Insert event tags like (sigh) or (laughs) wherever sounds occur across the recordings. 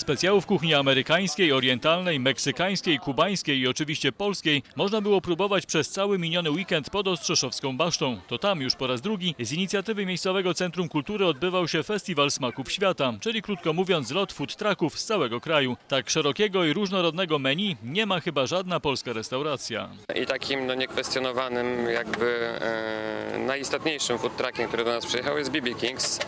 Specjałów kuchni amerykańskiej, orientalnej, meksykańskiej, kubańskiej i oczywiście polskiej można było próbować przez cały miniony weekend pod Ostrzeszowską Basztą. To tam już po raz drugi z inicjatywy Miejscowego Centrum Kultury odbywał się Festiwal Smaków Świata, czyli krótko mówiąc zlot food trucków z całego kraju. Tak szerokiego i różnorodnego menu nie ma chyba żadna polska restauracja. I takim no, niekwestionowanym, jakby e, najistotniejszym food truckiem, który do nas przyjechał jest BB Kings.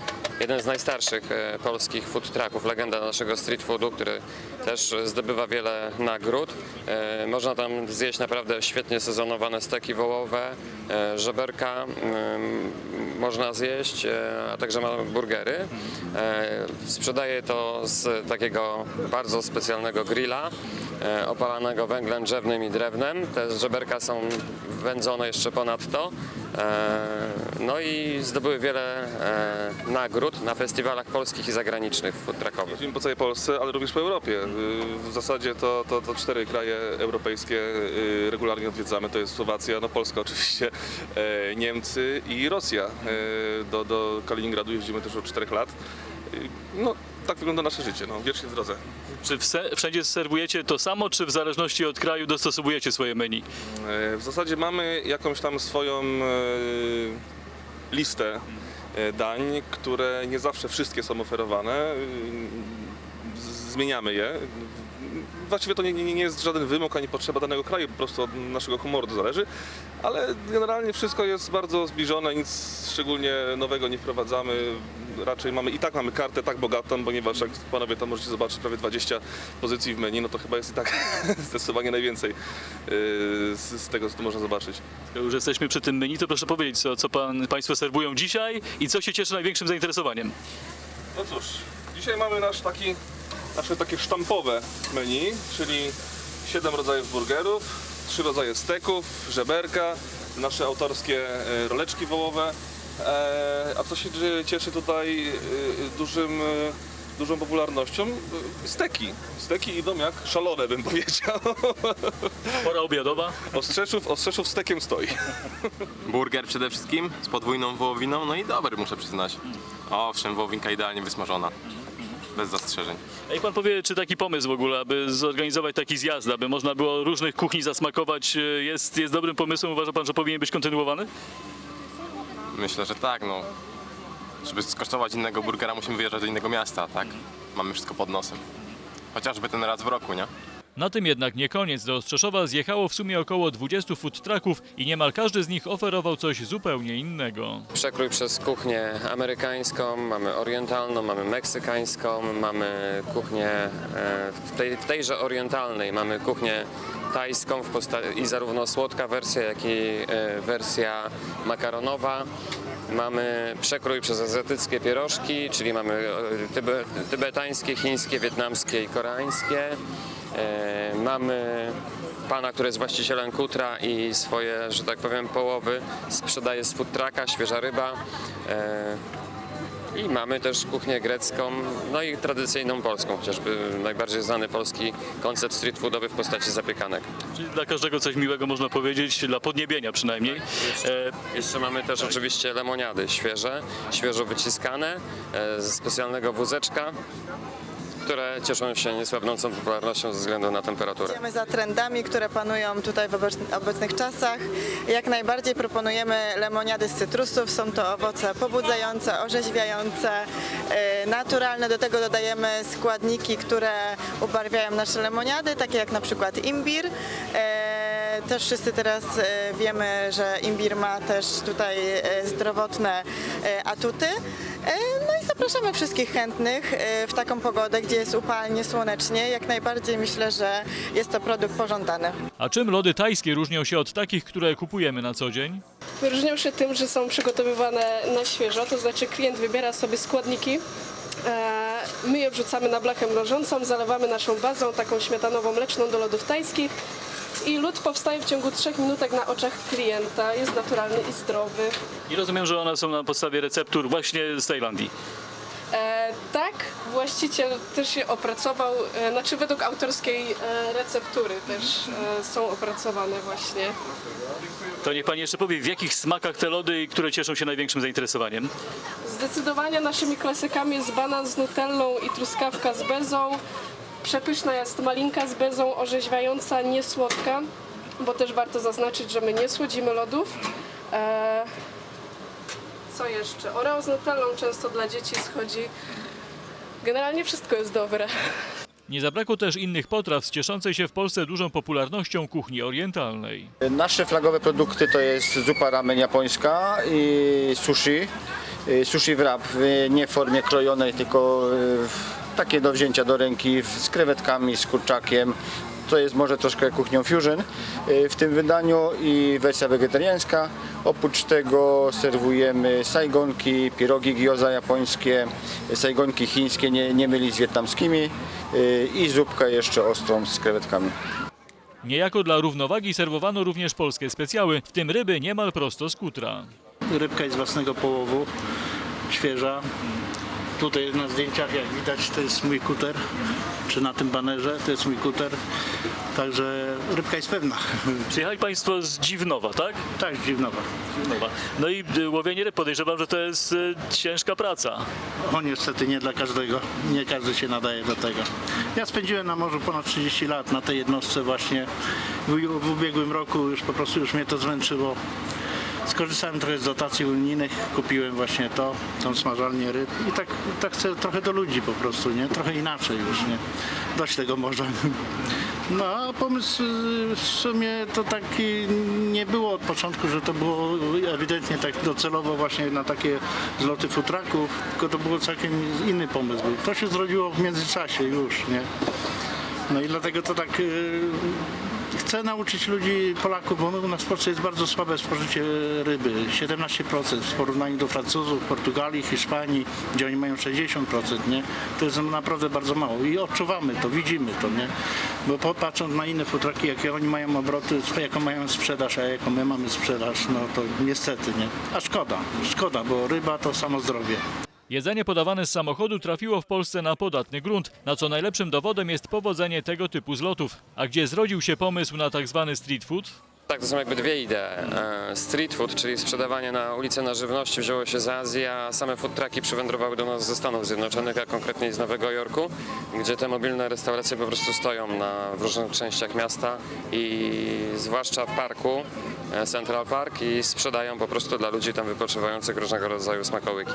Jeden z najstarszych e, polskich food trucków, legenda naszego street foodu, który też zdobywa wiele nagród. E, można tam zjeść naprawdę świetnie sezonowane steki wołowe, e, żeberka można zjeść, a także mamy burgery. Sprzedaje to z takiego bardzo specjalnego grilla opalanego węglem drzewnym i drewnem. Te żeberka są wędzone jeszcze ponadto. E, No i zdobyły wiele e, nagród na festiwalach polskich i zagranicznych food truckowych. Jeździmy po całej Polsce, ale również po Europie. Y, W zasadzie to, to, to cztery kraje europejskie y, regularnie odwiedzamy. To jest Słowacja, no Polska (laughs) oczywiście, e, Niemcy i Rosja. E, Do, do Kaliningradu jeździmy też od czterech lat. Y, No, tak wygląda nasze życie, no, wiecznie w drodze. Czy wse- wszędzie serwujecie to samo, czy w zależności od kraju dostosowujecie swoje menu? E, W zasadzie mamy jakąś tam swoją e, listę e, dań, które nie zawsze wszystkie są oferowane. Zmieniamy je. Właściwie to nie, nie, nie jest żaden wymóg ani potrzeba danego kraju, po prostu od naszego humoru to zależy, ale generalnie wszystko jest bardzo zbliżone, nic szczególnie nowego nie wprowadzamy. Raczej mamy i tak mamy kartę tak bogatą, ponieważ jak panowie tam możecie zobaczyć prawie 20 pozycji w menu, no to chyba jest i tak (laughs) zdecydowanie najwięcej yy, z, z tego, co tu można zobaczyć. Skoro Już jesteśmy przy tym menu, to proszę powiedzieć, co, co pan, Państwo serwują dzisiaj i co się cieszy największym zainteresowaniem. No cóż, dzisiaj mamy nasz taki, nasze takie sztampowe menu, czyli 7 rodzajów burgerów, 3 rodzaje steków, żeberka, nasze autorskie e, roleczki wołowe. E, a co się cieszy tutaj e, dużym, dużą popularnością? Steki. Steki idą jak szalone, bym powiedział. (laughs) Pora obiadowa. Ostrzeszów, Ostrzeszów stekiem stoi. Burger przede wszystkim z podwójną wołowiną, no i dobry muszę przyznać. Owszem, wołowinka idealnie wysmażona. Bez zastrzeżeń. A jak pan powie, czy taki pomysł w ogóle, aby zorganizować taki zjazd, aby można było różnych kuchni zasmakować, e, jest, jest dobrym pomysłem? Uważa pan, że powinien być kontynuowany? Myślę, że tak, no. Żeby skosztować innego burgera musimy wyjeżdżać do innego miasta, tak? Mamy wszystko pod nosem. Chociażby ten raz w roku, nie? Na tym jednak nie koniec. Do Ostrzeszowa zjechało w sumie około 20 food trucków i niemal każdy z nich oferował coś zupełnie innego. Przekrój przez kuchnię amerykańską, mamy orientalną, mamy meksykańską, mamy kuchnię e, w, tej, w tejże orientalnej, mamy kuchnię tajską i zarówno słodka wersja, jak i e, wersja makaronowa. Mamy przekrój przez azjatyckie pierożki, czyli mamy e, tybe, tybetańskie, chińskie, wietnamskie i koreańskie. E, Mamy pana, który jest właścicielem kutra i swoje, że tak powiem, połowy sprzedaje z food trucka, świeża ryba. E, I mamy też kuchnię grecką, no i tradycyjną polską, chociażby najbardziej znany polski koncept street foodowy w postaci zapiekanek. Czyli dla każdego coś miłego można powiedzieć, dla podniebienia przynajmniej. E, Jeszcze mamy też oczywiście lemoniady świeże, świeżo wyciskane e, ze specjalnego wózeczka, które cieszą się niesłabnącą popularnością ze względu na temperaturę. Idziemy za trendami, które panują tutaj w obec- obecnych czasach. Jak najbardziej proponujemy lemoniady z cytrusów. Są to owoce pobudzające, orzeźwiające, e, naturalne. Do tego dodajemy składniki, które ubarwiają nasze lemoniady, takie jak na przykład imbir. E, Też wszyscy teraz e, wiemy, że imbir ma też tutaj zdrowotne atuty. E, No i zapraszamy wszystkich chętnych e, w taką pogodę, gdzie jest upalnie, słonecznie. Jak najbardziej myślę, że jest to produkt pożądany. a czym lody tajskie różnią się od takich, które kupujemy na co dzień? Wyróżnią się tym, że są przygotowywane na świeżo, to znaczy klient wybiera sobie składniki, e, my je wrzucamy na blachę mrożącą, zalewamy naszą bazą, taką śmietanową-mleczną do lodów tajskich i lód powstaje w ciągu 3 minutek na oczach klienta, jest naturalny i zdrowy. I rozumiem, że one są na podstawie receptur właśnie z Tajlandii. E, tak, właściciel też je opracował, e, znaczy według autorskiej e, receptury też e, są opracowane właśnie. To niech pani jeszcze powie, w jakich smakach te lody, które cieszą się największym zainteresowaniem? Zdecydowanie naszymi klasykami jest banan z nutellą i truskawka z bezą. Przepyszna jest malinka z bezą, orzeźwiająca, niesłodka, bo też warto zaznaczyć, że my nie słodzimy lodów. E, co jeszcze? Oreo z nutellą często dla dzieci schodzi. Generalnie wszystko jest dobre. Nie zabrakło też innych potraw z cieszącej się w Polsce dużą popularnością kuchni orientalnej. Nasze flagowe produkty to jest zupa ramen japońska i sushi. Y, Sushi wrap nie w formie krojonej, tylko y, w- takie do wzięcia do ręki z krewetkami, z kurczakiem. To jest może troszkę kuchnią fusion y, w tym wydaniu i wersja wegetariańska. Oprócz tego serwujemy sajgonki, pirogi gyoza japońskie, sajgonki chińskie, nie, nie mylić z wietnamskimi y, i zupkę jeszcze ostrą z krewetkami. Niejako dla równowagi serwowano również polskie specjały, w tym ryby niemal prosto z kutra. Rybka jest z własnego połowu, świeża. Tutaj na zdjęciach, jak widać, to jest mój kuter, czy na tym banerze, to jest mój kuter. Także rybka jest pewna. Przyjechali Państwo z Dziwnowa, tak? Tak, dziwnowa. Dziwnowa. No i y, łowienie ryb podejrzewam, że to jest y, ciężka praca. O niestety nie dla każdego. Nie każdy się nadaje do tego. Ja spędziłem na morzu ponad 30 lat na tej jednostce właśnie. W, w ubiegłym roku już po prostu już mnie to zmęczyło. Skorzystałem trochę z dotacji unijnych, kupiłem właśnie to, tą smażalnię ryb i tak, tak chcę trochę do ludzi po prostu, nie? Trochę inaczej już, nie? Dość tego morza. No a pomysł y, w sumie to taki nie było od początku, że to było ewidentnie tak docelowo właśnie na takie zloty futraków, tylko to było całkiem inny pomysł. To się zrodziło w międzyczasie już, nie? No i dlatego to tak y, chcę nauczyć ludzi, Polaków, bo my u nas w Polsce jest bardzo słabe spożycie ryby. 17% w porównaniu do Francuzów, Portugalii, Hiszpanii, gdzie oni mają 60%, nie? To jest naprawdę bardzo mało i odczuwamy to, widzimy to, nie? Bo popatrząc na inne futraki, jakie oni mają obroty, jaką mają sprzedaż, a jaką my mamy sprzedaż, no to niestety, nie? A szkoda, szkoda, bo ryba to samo zdrowie. Jedzenie podawane z samochodu trafiło w Polsce na podatny grunt, na co najlepszym dowodem jest powodzenie tego typu zlotów. A gdzie zrodził się pomysł na tak zwany street food? Tak, to są jakby dwie idee. E, Street food, czyli sprzedawanie na ulicy na żywności wzięło się z Azji, a same food trucki przywędrowały do nas ze Stanów Zjednoczonych, a konkretnie z Nowego Jorku, gdzie te mobilne restauracje po prostu stoją na, w różnych częściach miasta i zwłaszcza w parku, e, Central Park i sprzedają po prostu dla ludzi tam wypoczywających różnego rodzaju smakołyki.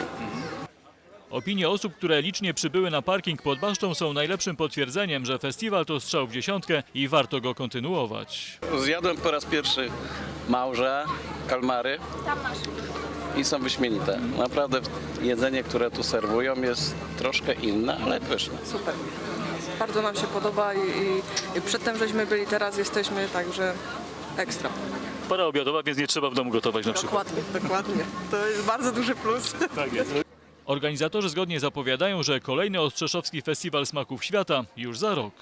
Opinie osób, które licznie przybyły na parking pod basztą są najlepszym potwierdzeniem, że festiwal to strzał w dziesiątkę i warto go kontynuować. Zjadłem po raz pierwszy małże, kalmary i są wyśmienite. Naprawdę jedzenie, które tu serwują jest troszkę inne, ale pyszne. super. Bardzo nam się podoba i, i, i przedtem żeśmy byli, teraz jesteśmy, także ekstra. Pora obiadowa, więc nie trzeba w domu gotować na przykład. Dokładnie, dokładnie. To jest bardzo duży plus. Tak jest. Organizatorzy zgodnie zapowiadają, że kolejny Ostrzeszowski Festiwal Smaków Świata już za rok.